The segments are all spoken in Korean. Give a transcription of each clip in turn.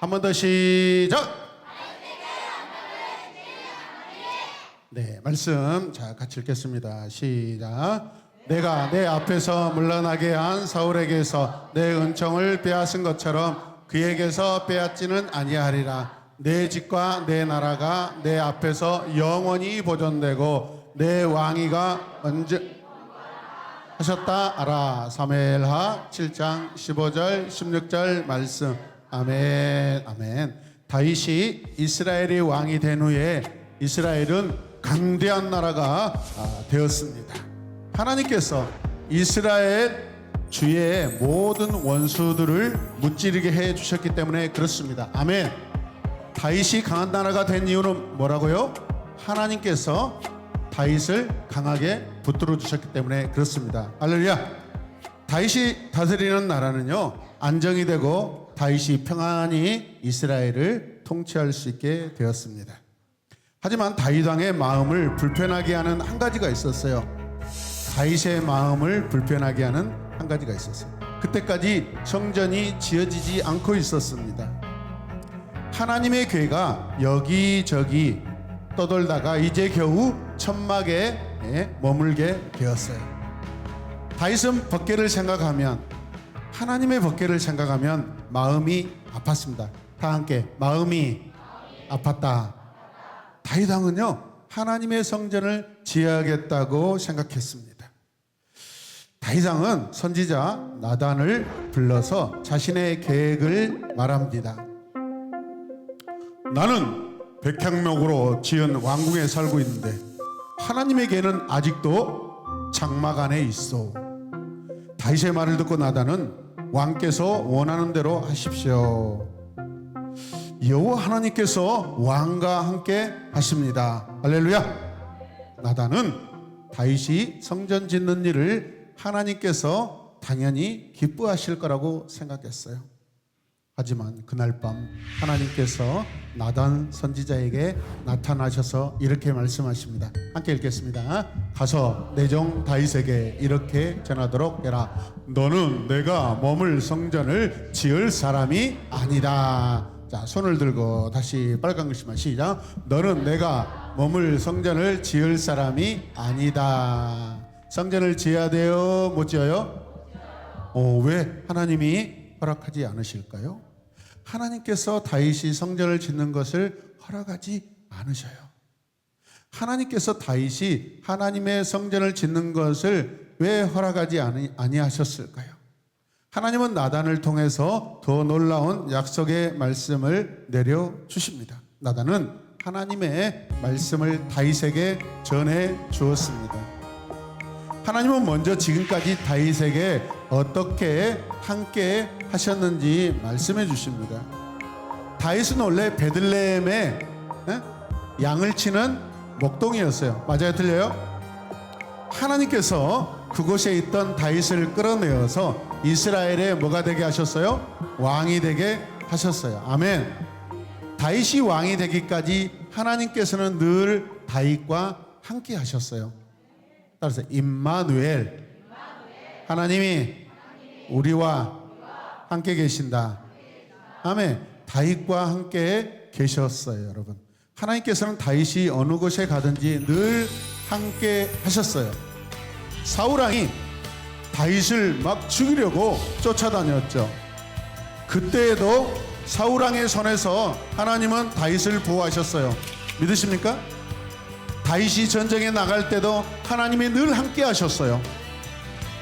한 번 더 시작. 네, 말씀 자 같이 읽겠습니다. 시작. 내가 내 앞에서 물러나게 한 사울에게서 내 은총을 빼앗은 것처럼 그에게서 빼앗지는 아니하리라. 내 집과 내 나라가 내 앞에서 영원히 보존되고 내 왕위가 언제 하셨다 알아. 사무엘하 7장 15절 16절 말씀. 아멘. 아멘. 다윗이 이스라엘의 왕이 된 후에 이스라엘은 강대한 나라가 아, 되었습니다. 하나님께서 이스라엘 주의 모든 원수들을 무찌르게 해 주셨기 때문에 그렇습니다. 아멘. 다윗이 강한 나라가 된 이유는 뭐라고요? 하나님께서 다윗을 강하게 붙들어 주셨기 때문에 그렇습니다. 할렐루야. 다윗이 다스리는 나라는요 안정이 되고 다윗이 평안히 이스라엘을 통치할 수 있게 되었습니다. 하지만 다윗 왕의 마음을 불편하게 하는 한 가지가 있었어요. 다윗의 마음을 불편하게 하는 한 가지가 있었어요. 그때까지 성전이 지어지지 않고 있었습니다. 하나님의 교회가 여기저기 떠돌다가 이제 겨우 천막에 예, 머물게 되었어요. 다윗은 법계를 생각하면 하나님의 법계를 생각하면 마음이 아팠습니다. 다 함께 마음이 아팠다. 다윗 왕은요 하나님의 성전을 지어야겠다고 생각했습니다. 다윗 왕은 선지자 나단을 불러서 자신의 계획을 말합니다. 나는 백향목으로 지은 왕궁에 살고 있는데 하나님에게는 아직도 장막 안에 있어. 다윗의 말을 듣고 나단은 왕께서 원하는 대로 하십시오. 여호와 하나님께서 왕과 함께 하십니다. 할렐루야. 나단은 다윗이 성전 짓는 일을 하나님께서 당연히 기뻐하실 거라고 생각했어요. 하지만 그날 밤 하나님께서 나단 선지자에게 나타나셔서 이렇게 말씀하십니다. 함께 읽겠습니다. 가서 내 종 다윗에게 이렇게 전하도록 해라. 너는 내가 머물 성전을 지을 사람이 아니다. 자, 손을 들고 다시 빨간 글씨만 시작. 너는 내가 머물 성전을 지을 사람이 아니다. 성전을 지어야 돼요? 못 지어요? 어, 왜 하나님이 허락하지 않으실까요? 하나님께서 다윗이 성전을 짓는 것을 허락하지 않으셔요. 하나님께서 다윗이 하나님의 성전을 짓는 것을 왜 허락하지 아니, 아니하셨을까요? 하나님은 나단을 통해서 더 놀라운 약속의 말씀을 내려 주십니다. 나단은 하나님의 말씀을 다윗에게 전해 주었습니다. 하나님은 먼저 지금까지 다윗에게 어떻게 함께 하셨는지 말씀해 주십니다. 다윗은 원래 베들레헴에 에? 양을 치는 목동이었어요. 맞아요, 틀려요? 하나님께서 그곳에 있던 다윗을 끌어내어서 이스라엘의 뭐가 되게 하셨어요? 왕이 되게 하셨어요. 아멘. 다윗이 왕이 되기까지 하나님께서는 늘 다윗과 함께 하셨어요. 따라서 임마누엘 하나님이 우리와 함께 계신다. 아멘. 다윗과 함께 계셨어요, 여러분. 하나님께서는 다윗이 어느 곳에 가든지 늘 함께 하셨어요. 사울 왕이 다윗을 막 죽이려고 쫓아다녔죠. 그때에도 사울 왕의 손에서 하나님은 다윗을 보호하셨어요. 믿으십니까? 다윗이 전쟁에 나갈 때도 하나님이 늘 함께 하셨어요.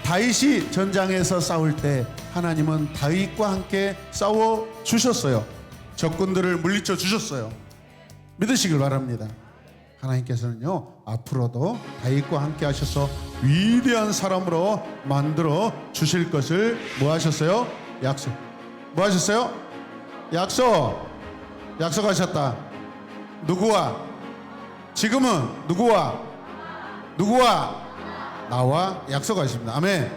다윗이 전장에서 싸울 때 하나님은 다윗과 함께 싸워 주셨어요. 적군들을 물리쳐 주셨어요. 믿으시길 바랍니다. 하나님께서는요 앞으로도 다윗과 함께 하셔서 위대한 사람으로 만들어 주실 것을 뭐 하셨어요? 약속. 뭐 하셨어요? 약속. 약속하셨다. 누구와? 지금은 누구와? 누구와? 나와 약속하십니다. 아멘.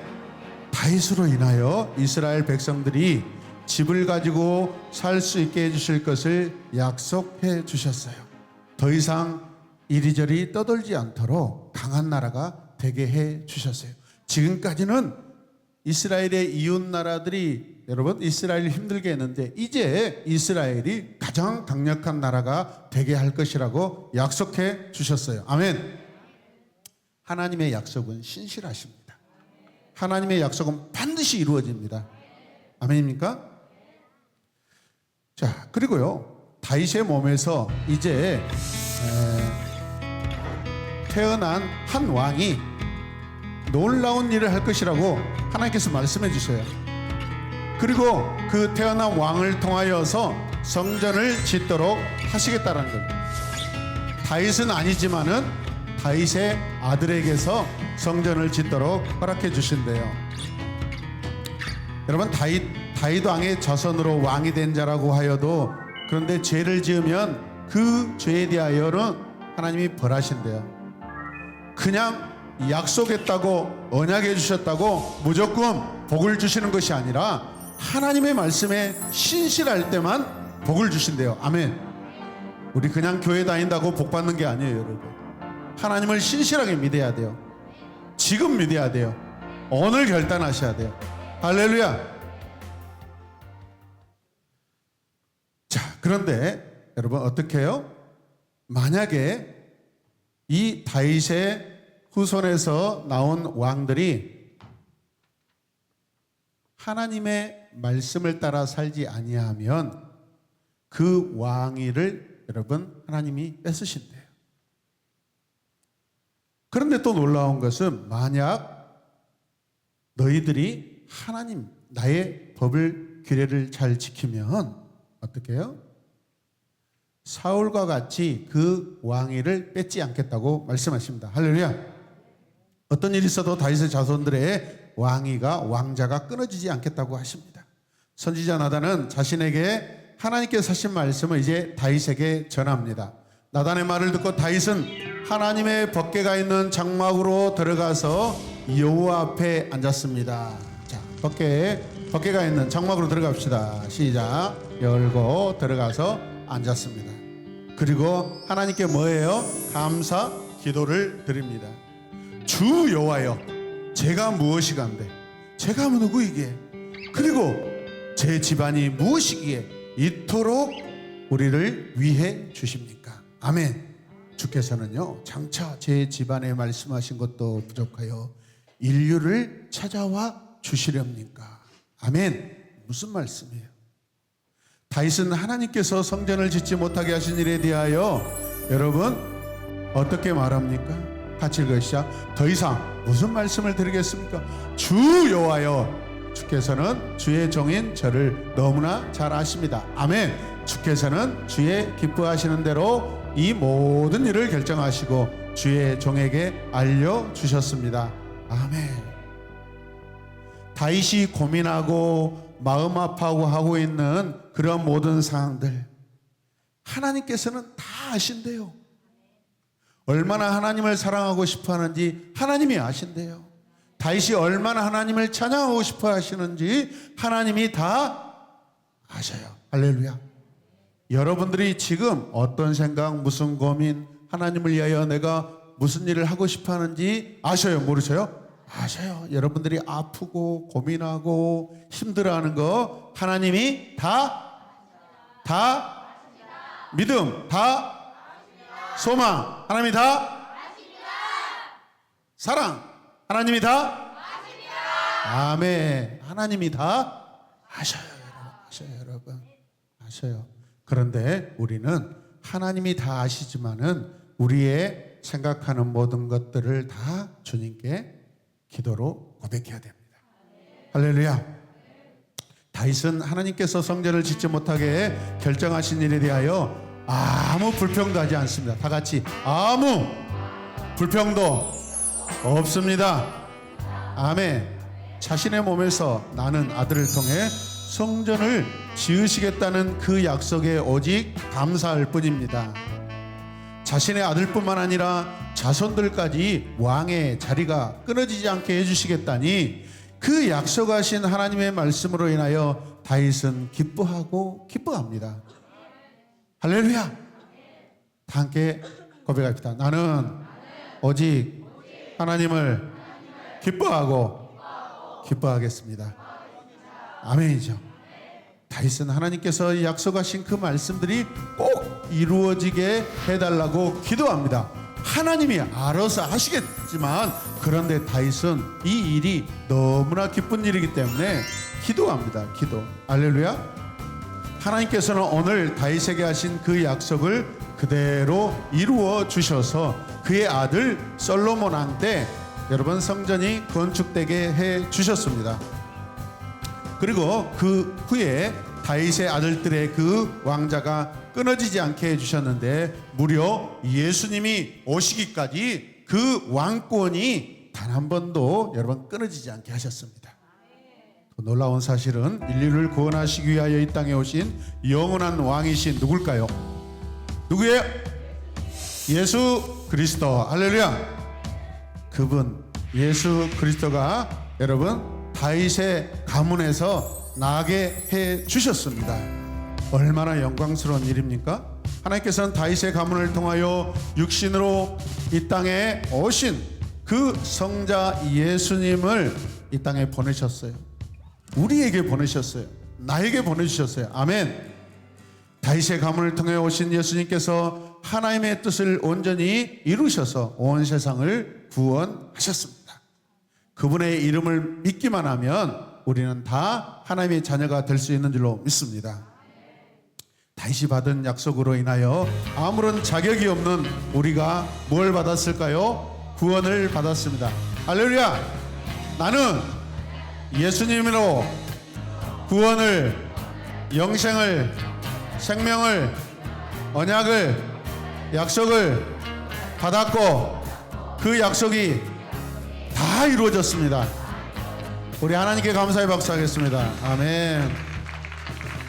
다윗으로 인하여 이스라엘 백성들이 집을 가지고 살 수 있게 해주실 것을 약속해 주셨어요. 더 이상 이리저리 떠돌지 않도록 강한 나라가 되게 해 주셨어요. 지금까지는 이스라엘의 이웃 나라들이 여러분 이스라엘 힘들게 했는데 이제 이스라엘이 가장 강력한 나라가 되게 할 것이라고 약속해 주셨어요. 아멘. 하나님의 약속은 신실하십니다. 하나님의 약속은 반드시 이루어집니다. 아멘입니까? 자, 그리고요. 다윗의 몸에서 이제 에, 태어난 한 왕이 놀라운 일을 할 것이라고 하나님께서 말씀해 주셔요. 그리고 그 태어난 왕을 통하여서 성전을 짓도록 하시겠다라는 겁니다. 다윗은 아니지만은 다윗의 아들에게서 성전을 짓도록 허락해 주신대요. 여러분 다윗 다윗 왕의 자손으로 왕이 된 자라고 하여도 그런데 죄를 지으면 그 죄에 대하여는 하나님이 벌하신대요. 그냥 약속했다고 언약해 주셨다고 무조건 복을 주시는 것이 아니라 하나님의 말씀에 신실할 때만 복을 주신대요. 아멘. 우리 그냥 교회 다닌다고 복 받는 게 아니에요, 여러분. 하나님을 신실하게 믿어야 돼요. 지금 믿어야 돼요. 오늘 결단하셔야 돼요. 할렐루야. 자, 그런데 여러분 어떻게 해요? 만약에 이 다윗의 후손에서 나온 왕들이 하나님의 말씀을 따라 살지 아니하면 그 왕위를 여러분 하나님이 뺏으신대요. 그런데 또 놀라운 것은 만약 너희들이 하나님 나의 법을 규례를 잘 지키면 어떻게 해요? 사울과 같이 그 왕위를 뺏지 않겠다고 말씀하십니다. 할렐루야. 어떤 일이 있어도 다윗의 자손들의 왕위가 왕자가 끊어지지 않겠다고 하십니다. 선지자 나단은 자신에게 하나님께서 하신 말씀을 이제 다윗에게 전합니다. 나단의 말을 듣고 다윗은 하나님의 법궤가 있는 장막으로 들어가서 여호와 앞에 앉았습니다. 자, 법궤 법궤가 있는 장막으로 들어갑시다. 시작. 열고 들어가서 앉았습니다. 그리고 하나님께 뭐예요? 감사 기도를 드립니다. 주 여호와여, 제가 무엇이 간데? 제가 누구이기에? 그리고 제 집안이 무엇이기에 이토록 우리를 위해 주십니까? 아멘. 주께서는요 장차 제 집안에 말씀하신 것도 부족하여 인류를 찾아와 주시렵니까? 아멘. 무슨 말씀이에요? 다윗은 하나님께서 성전을 짓지 못하게 하신 일에 대하여 여러분 어떻게 말합니까? 같이 읽으시죠. 더 이상 무슨 말씀을 드리겠습니까? 주 여호와여 주께서는 주의 종인 저를 너무나 잘 아십니다. 아멘. 주께서는 주의 기뻐하시는 대로 이 모든 일을 결정하시고 주의 종에게 알려 주셨습니다. 아멘. 다윗이 고민하고 마음 아파하고 하고 있는 그런 모든 상황들 하나님께서는 다 아신대요. 얼마나 하나님을 사랑하고 싶어 하는지 하나님이 아신대요. 다윗이 얼마나 하나님을 찬양하고 싶어 하시는지 하나님이 다 아셔요. 할렐루야. 여러분들이 지금 어떤 생각, 무슨 고민, 하나님을 위하여 내가 무슨 일을 하고 싶어 하는지 아셔요? 모르셔요? 아셔요. 여러분들이 아프고 고민하고 힘들어하는 거 하나님이 다, 다 믿음, 다 소망, 하나님이 다 사랑, 하나님이 다 아멘. 하나님이 다 아셔요, 여러분. 아셔요, 여러분. 아셔요. 그런데 우리는 하나님이 다 아시지만은 우리의 생각하는 모든 것들을 다 주님께 기도로 고백해야 됩니다. 할렐루야. 다윗은 하나님께서 성전을 짓지 못하게 결정하신 일에 대하여 아무 불평도 하지 않습니다. 다 같이 아무 불평도 없습니다. 아멘. 자신의 몸에서 나는 아들을 통해 성전을 지으시겠다는 그 약속에 오직 감사할 뿐입니다. 자신의 아들뿐만 아니라 자손들까지 왕의 자리가 끊어지지 않게 해주시겠다니 그 약속하신 하나님의 말씀으로 인하여 다윗은 기뻐하고 기뻐합니다. 할렐루야. 다 함께 고백합시다. 나는 오직 하나님을 기뻐하고 기뻐하겠습니다. 아멘이죠. 다윗은 하나님께서 약속하신 그 말씀들이 꼭 이루어지게 해달라고 기도합니다. 하나님이 알아서 하시겠지만 그런데 다윗은 이 일이 너무나 기쁜 일이기 때문에 기도합니다. 기도. 알렐루야. 하나님께서는 오늘 다윗에게 하신 그 약속을 그대로 이루어 주셔서 그의 아들 솔로몬 왕 때 여러분 성전이 건축되게 해 주셨습니다. 그리고 그 후에 다윗의 아들들의 그 왕자가 끊어지지 않게 해주셨는데 무려 예수님이 오시기까지 그 왕권이 단 한 번도 여러분 끊어지지 않게 하셨습니다. 또 놀라운 사실은 인류를 구원하시기 위하여 이 땅에 오신 영원한 왕이신 누굴까요? 누구예요? 예수 그리스도 할렐루야. 그분 예수 그리스도가 여러분 다윗의 가문에서 나게 해 주셨습니다. 얼마나 영광스러운 일입니까? 하나님께서는 다윗의 가문을 통하여 육신으로 이 땅에 오신 그 성자 예수님을 이 땅에 보내셨어요. 우리에게 보내셨어요. 나에게 보내주셨어요. 아멘. 다윗의 가문을 통해 오신 예수님께서 하나님의 뜻을 온전히 이루셔서 온 세상을 구원하셨습니다. 그분의 이름을 믿기만 하면 우리는 다 하나님의 자녀가 될 수 있는 줄로 믿습니다. 다시 받은 약속으로 인하여 아무런 자격이 없는 우리가 뭘 받았을까요? 구원을 받았습니다. 할렐루야! 나는 예수님으로 구원을, 영생을, 생명을, 언약을, 약속을 받았고 그 약속이 다 이루어졌습니다. 우리 하나님께 감사의 박수 하겠습니다. 아멘.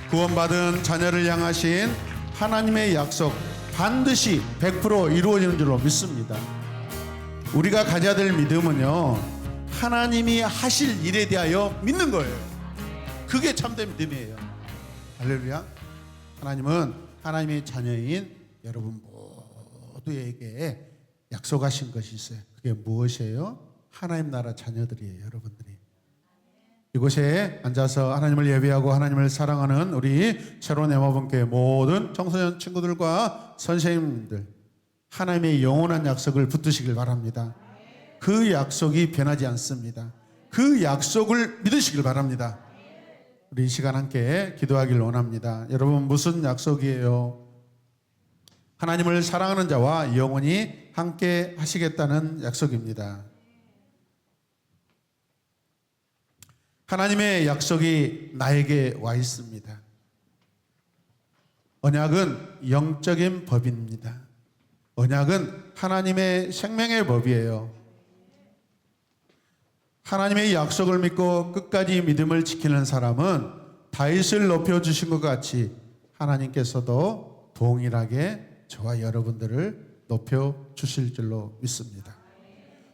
구원받은 자녀를 향하신 하나님의 약속 반드시 100% 이루어지는 줄로 믿습니다. 우리가 가져야 될 믿음은요, 하나님이 하실 일에 대하여 믿는 거예요. 그게 참된 믿음이에요. 할렐루야. 하나님은 하나님의 자녀인 여러분 모두에게 약속하신 것이 있어요. 그게 무엇이에요? 하나님 나라 자녀들이에요, 여러분들이. 이곳에 앉아서 하나님을 예배하고 하나님을 사랑하는 우리 새로운 에마본교회 모든 청소년 친구들과 선생님들 하나님의 영원한 약속을 붙드시길 바랍니다. 그 약속이 변하지 않습니다. 그 약속을 믿으시길 바랍니다. 우리 이 시간 함께 기도하길 원합니다. 여러분 무슨 약속이에요? 하나님을 사랑하는 자와 영원히 함께 하시겠다는 약속입니다. 하나님의 약속이 나에게 와 있습니다. 언약은 영적인 법입니다. 언약은 하나님의 생명의 법이에요. 하나님의 약속을 믿고 끝까지 믿음을 지키는 사람은 다윗을 높여 주신 것 같이 하나님께서도 동일하게 저와 여러분들을 높여 주실 줄로 믿습니다.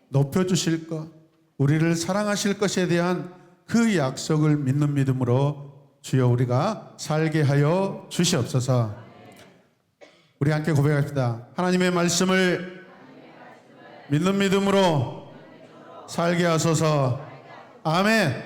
높여 주실 것, 우리를 사랑하실 것에 대한 그 약속을 믿는 믿음으로 주여 우리가 살게 하여 주시옵소서. 우리 함께 고백합시다. 하나님의 말씀을 믿는 믿음으로 살게 하소서. 아멘.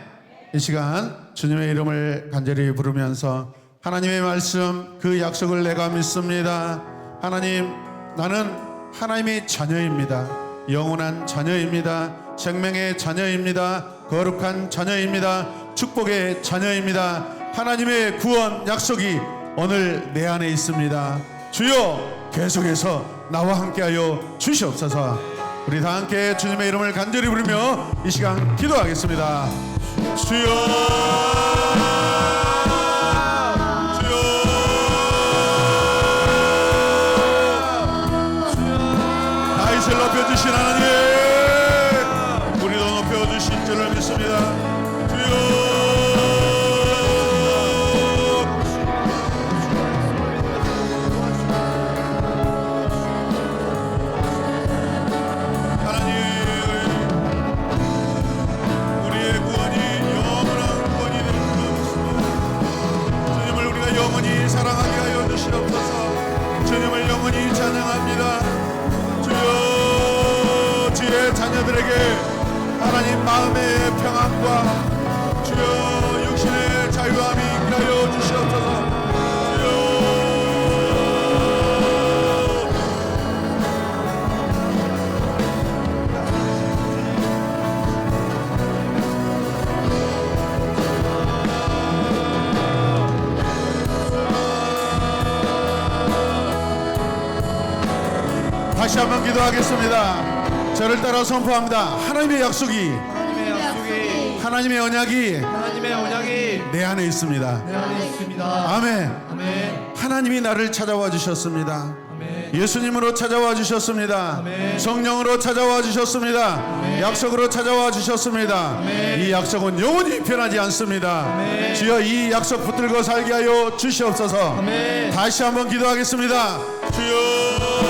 이 시간 주님의 이름을 간절히 부르면서 하나님의 말씀 그 약속을 내가 믿습니다. 하나님 나는 하나님의 자녀입니다. 영원한 자녀입니다. 생명의 자녀입니다. 거룩한 자녀입니다. 축복의 자녀입니다. 하나님의 구원 약속이 오늘 내 안에 있습니다. 주여 계속해서 나와 함께하여 주시옵소서. 우리 다 함께 주님의 이름을 간절히 부르며 이 시간 기도하겠습니다. 주여. 한번 기도하겠습니다. 저를 따라 선포합니다. 하나님의 약속이 하나님의 약속이 하나님의 언약이 하나님의 언약이 내 안에 있습니다. 내 안에 있습니다. 아멘. 아멘. 하나님이 나를 찾아와 주셨습니다. 아멘. 예수님으로 찾아와 주셨습니다. 아멘. 성령으로 찾아와 주셨습니다. 약속으로 찾아와 주셨습니다. 이 약속은 영원히 변하지 않습니다. 아멘. 주여 이 약속 붙들고 살게 하여 주시옵소서. 아멘. 다시 한번 기도하겠습니다. 주여